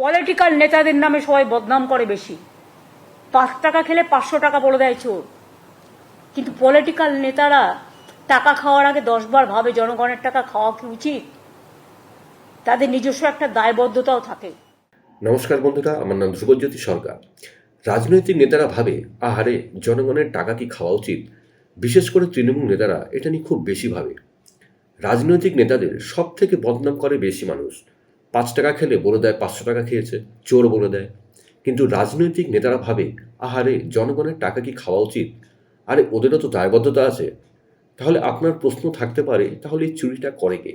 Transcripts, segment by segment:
Political নেতাদের নামে সবাই বদনাম করে বেশি। পাঁচ টাকা খেলে পাঁচশো টাকা বলে দেয় চোর। কিন্তু পলিটিক্যাল নেতারা টাকা খাওয়ার আগে দশবার ভাবে, জনগণের টাকা খাওয়া কি উচিত? তাদের নিজস্ব একটা দায়বদ্ধতাও থাকে। নমস্কার বন্ধুরা, আমার নাম ধ্রুবজ্যোতি সরকার। রাজনৈতিক নেতারা ভাবে, আহারে, জনগণের টাকা কি খাওয়া উচিত? বিশেষ করে তৃণমূল নেতারা এটা নিয়ে খুব বেশি ভাবে। রাজনৈতিক নেতাদের সব থেকে বদনাম করে বেশি মানুষ। পাঁচ টাকা খেলে বলে দেয় পাঁচশো টাকা খেয়েছে, চোর বলে দেয়। কিন্তু রাজনৈতিক নেতারা ভাবে, আহারে, জনগণের টাকা কি খাওয়া উচিত? আরে, ওদেরও তো দায়বদ্ধতা আছে। তাহলে আপনার প্রশ্ন থাকতে পারে, তাহলে এই চুরিটা করে কে?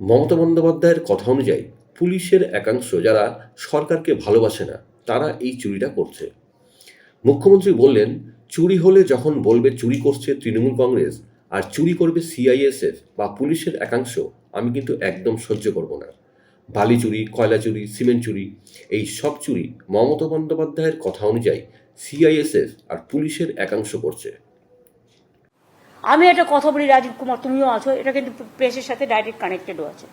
মমতা বন্দ্যোপাধ্যায়ের কথা অনুযায়ী, পুলিশের একাংশ যারা সরকারকে ভালোবাসে না, তারা এই চুরিটা করছে। মুখ্যমন্ত্রী বললেন, চুরি হলে যখন বলবে চুরি করছে তৃণমূল কংগ্রেস, আর চুরি করবে সিআইএসএফ বা পুলিশের একাংশ আমি কিন্তু একদম সহ্য করব না। বালি চুরি, কয়লা চুরি, সিমেন্ট চুরি, এই সব চুরি মমতা বন্দ্যোপাধ্যায়ের কথা অনুযায়ী সিআইএসএফ আর পুলিশের একাংশ করছে। আমি একটা কথা বলি, রাজীব কুমার, তুমিও আছো, এটা কিন্তু প্রেসের সাথে ডাইরেক্ট কানেক্টেডও আছে।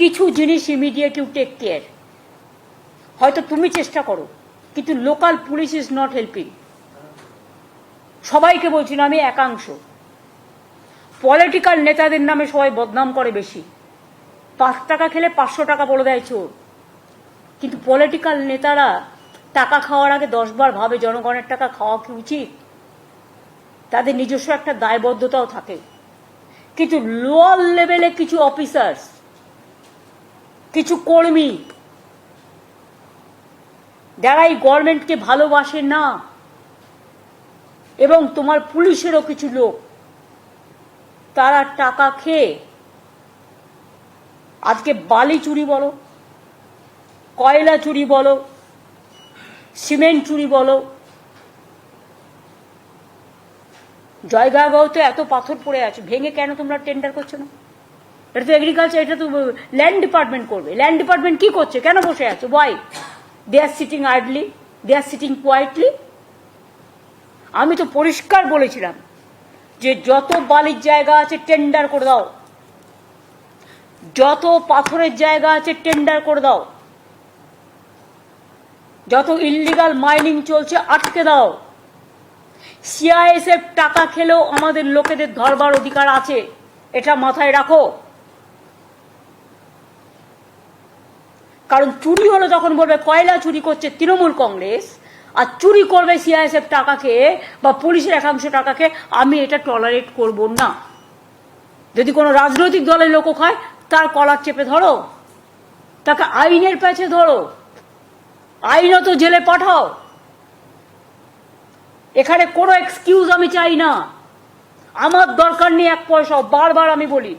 কিছু জিনিস ইমিডিয়েট ইউ টেক কেয়ার হয়তো তুমি চেষ্টা করো, কিন্তু local police is not helping সবাইকে বলছি না, আমি একাংশ। পলিটিক্যাল নেতাদের নামে সবাই বদনাম করে বেশি। পাঁচ টাকা খেলে পাঁচশো টাকা বলে দেয় চোর। কিন্তু পলিটিক্যাল নেতারা টাকা খাওয়ার আগে দশবার ভাবে, জনগণের টাকা খাওয়া কি উচিত? তাদের নিজস্ব একটা দায়বদ্ধতাও থাকে। কিন্তু লোয়ার লেভেলে কিছু অফিসার্স কিছু কর্মী, যারা এই গভর্নমেন্টকে ভালোবাসে না, এবং তোমার পুলিশেরও কিছু লোক তারা টাকা খেয়ে আজকে বালি চুরি বলো, কয়লা চুরি বলো, সিমেন্ট চুরি বলো। জয়গাঁওতে এত পাথর পড়ে আছে, ভেঙে কেন তোমরা টেন্ডার করছ না? এটা তো এগ্রিকালচার এটা তো ল্যান্ড ডিপার্টমেন্ট করবে। ল্যান্ড ডিপার্টমেন্ট কি করছে? কেন বসে আছে? Why they are sitting idly they are sitting quietly আমি তো পরিষ্কার বলেছিলাম যে যত বালির জায়গা আছে টেন্ডার করে দাও। যত পাথরের জায়গা আছে টেন্ডার করে দাও। যত ইল্লিগাল মাইনিং চলছে আটকে দাও। সিআইএসএফ টাকা খেলেও আমাদের লোকেদের ধরবার অধিকার আছে, এটা মাথায় রাখো। কারণ চুরি হলো যখন বলবে, কয়লা চুরি করছে তৃণমূল কংগ্রেস আর চুরি করবে সিআইএসএফ টাকা খেয়ে বা পুলিশের একাংশ টাকা খেয়ে আমি এটা টলারেট করব না। যদি কোনো রাজনৈতিক দলের লোক খায় তার কলার চেপে ধরো। তাকে আইনের পেছে ধরো। আইনত জেলে পাঠাও। এখানে কোনো এক্সকিউজ আমি চাই না। আমার দরকার নেই এক পয়সা বারবার আমি বলি,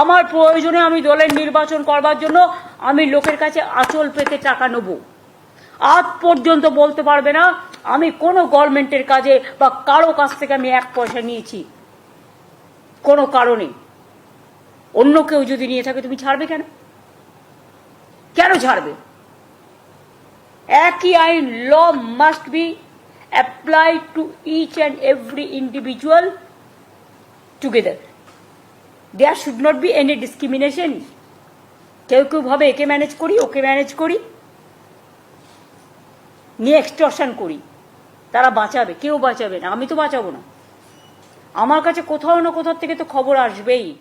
আমার প্রয়োজনে আমি দলের নির্বাচন করবার জন্য আমি লোকের কাছে আঁচল পেতে টাকা নেব। আজ পর্যন্ত বলতে পারবে না, আমি কোনো গভর্নমেন্টের কাজে বা কারও কাছ থেকে আমি এক পয়সা নিয়েছি। কোনো কারণে। অন্য কেউ যদি নিয়ে থাকে, তুমি ছাড়বে কেন? কেন ছাড়বে? একই আইন, law must be apply to each and every individual together. There should not be any discrimination. কেউ কেউ ভাবে একে ম্যানেজ করি, ওকে ম্যানেজ করি। নিয়ে এক্সটর্শন করি। তারা বাঁচাবে, কেউ বাঁচাবে না, আমি তো বাঁচাবো না। আমার কাছে কোথাও না কোথাও থেকে তো খবর আসবেই।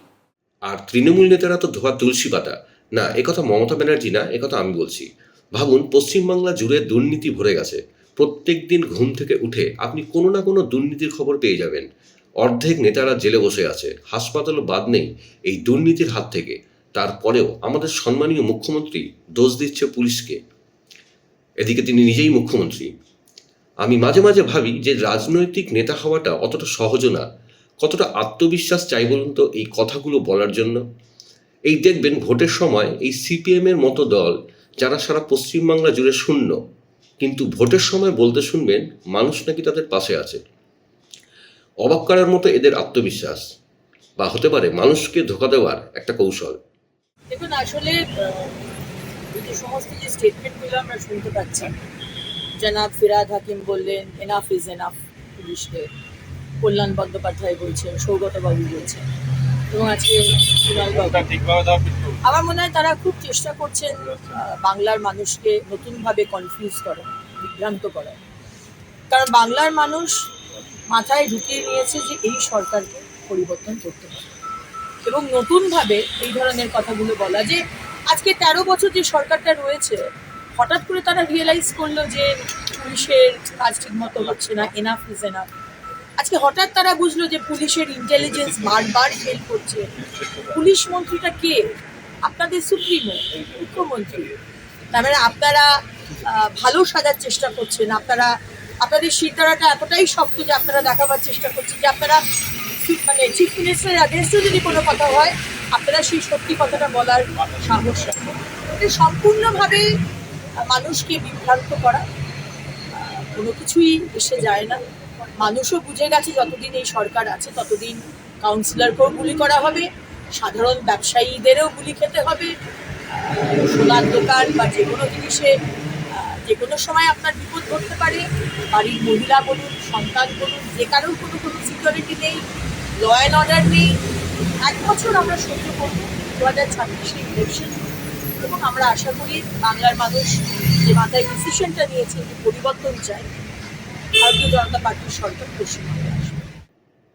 আর তৃণমূল নেতারা তো ধোয়া তুলসী পাতা। না একথা মমতা ব্যানার্জি না একথা আমি বলছি। ভাবুন, পশ্চিমবাংলা জুড়ে দুর্নীতি ভরে গেছে। প্রত্যেক দিন ঘুম থেকে উঠে আপনি কোনো না কোনো দুর্নীতির খবর পেয়ে যাবেন। অর্ধেক নেতারা জেলে বসে আছে, হাসপাতালও বাদ নেই এই দুর্নীতির হাত থেকে। তারপরেও আমাদের সম্মানীয় মুখ্যমন্ত্রী দোষ দিচ্ছে পুলিশকে। এদিকে তিনি নিজেই মুখ্যমন্ত্রী। আমি মাঝে মাঝে ভাবি যে রাজনৈতিক নেতা হওয়াটা অতটা সহজ না। কতটা আত্মবিশ্বাস চাই বলুন তো এই কথাগুলো বলার জন্য? এই দেখবেন ভোটের সময় এই সিপিএম এর মতো দল, যারা সারা পশ্চিমবাংলা জুড়ে শূন্য, কিন্তু ভোটের সময় বলতে শুনবেন মানুষ নাকি তাদের পাশে আছে। অবাক করার মতো এদের আত্মবিশ্বাস, বা হতে পারে মানুষকে ধোকা দেওয়ার একটা কৌশল। দেখুন, আসলে এই সমস্ত যে স্টেটমেন্টগুলো আমরা শুনতে পাচ্ছি, জনাব ফিরাদ হাকিম বললেন এনাফ ইজ এনাফ পুলিশকে কল্যাণ বন্দ্যোপাধ্যায় বলছেন, সৌগতবাবু বলছেন। এবং আজকে কিন্তু আমার মনে হয় তারা খুব চেষ্টা করছেন বাংলার মানুষকে নতুনভাবে কনফিউজ করা বিভ্রান্ত করা কারণ বাংলার মানুষ মাথায় ঢুকিয়ে নিয়েছে যে এই সরকারকে পরিবর্তন করতে হবে। এবং নতুনভাবে এই ধরনের কথাগুলো বলা যে আজকে তেরো বছর যে সরকারটা রয়েছে, হঠাৎ করে তারা রিয়েলাইজ করল যে পুলিশের কাজ ঠিক মতো হচ্ছে না এনাফ ইজ এনাফ আজকে হঠাৎ তারা বুঝলো যে পুলিশের ইন্টেলিজেন্স বারবার ফেল করছে। পুলিশ মন্ত্রীটা কে? আপনাদের সুপ্রিমো, মুখ্যমন্ত্রী। তার মানে আপনারা ভালো সাজার চেষ্টা করছেন। আপনারা, আপনাদের শিরদাঁড়াটা এতটাই শক্ত যে আপনারা দেখাবার চেষ্টা করছেন যে আপনারা মানে চিফ মিনিস্টারের আগেনস্টে যদি কোনো কথা হয় আপনারা সেই সত্যি কথাটা বলার সাহস রাখেন। এটা সম্পূর্ণভাবে মানুষকে বিভ্রান্ত করা, কোনো কিছুই এসে যায় না। মানুষও বুঝে গেছে যতদিন এই সরকার আছে, ততদিন কাউন্সিলরকেও গুলি করা হবে, সাধারণ ব্যবসায়ীদেরও গুলি খেতে হবে। সোনার দোকান বা যে কোনো জিনিসে, যে কোনো সময় আপনার বিপদ ঘটতে পারে। বাড়ির মহিলা বলুন, সন্তান বলুন, যে কারোর কোনো কোনো সিকিউরিটি নেই ল অ্যান্ড অর্ডার নেই। এক বছর আমরা সহ্য করব দু হাজার ছাব্বিশে ইলেকশন এবং আমরা আশা করি বাংলার মানুষ যে মাথায় ডিসিশনটা নিয়েছে যে পরিবর্তন চাই ভারতীয় জনতা পার্টির সরকার পশ্চিমবঙ্গে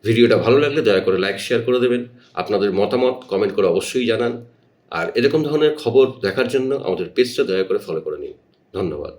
ভিডিওটা ভালো লাগলে দয়া করে লাইক শেয়ার করে দেবেন। আপনাদের মতামত কমেন্ট করে অবশ্যই জানান। আর এরকম ধরনের খবর দেখার জন্য আমাদের পেজটা দয়া করে ফলো করে নিন। ধন্যবাদ।